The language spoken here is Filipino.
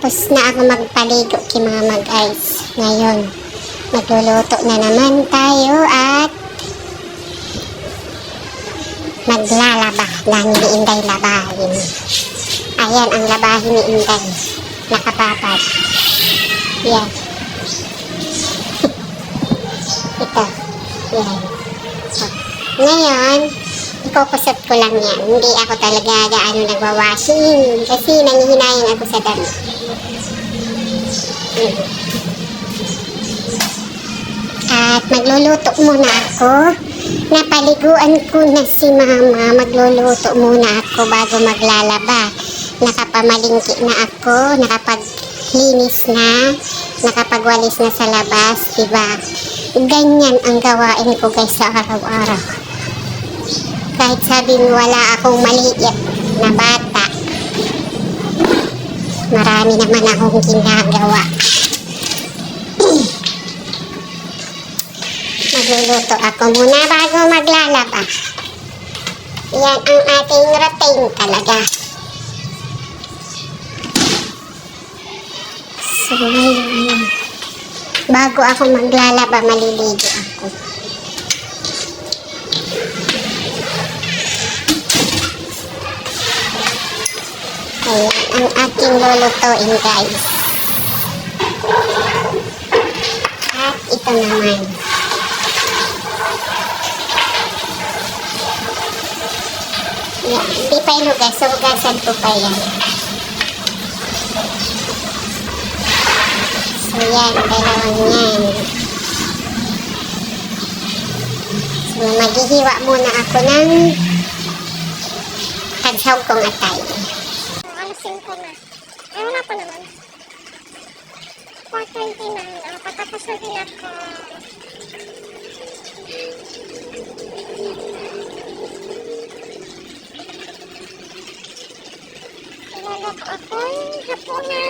bago magpaligo kay mga mag-ice. Ngayon, magluluto na naman tayo at maglalaba lang ni Inday labahin. Ayan ang labahin ni Inday. Nakapapad. Yan. Ito. Yan. Ngayon, ikukusot ko lang yan. Hindi ako talaga gaano nagwawashing kasi nanghihinayin ako sa damit. Yun. At magluluto muna ako. Napaliguan ko na si mama. Magluluto muna ako bago maglalaba. Nakapamalingki na ako. Nakapaglinis na. Nakapagwalis na sa labas. Diba? Ganyan ang gawain ko guys sa araw-araw. Kahit sabing wala akong maliit na bata. Marami naman akong ginagawa. Magluluto ako muna bago maglalaba. Yan ang ating routine talaga. So, ngayon, bago ako maglalaba, maliligo ako. Ayan ang ating lulutuin guys. At ito naman. Yan, hindi pa inugas. So, ugasan ko pa yan. So, yan. Dalawang yan. So, maghihiwa muna ako ng tagsaw kong atay. Alisin ko na. Ay, wala pa naman. 429. Ah, patapos na din ako. Ilalako ako hapunan.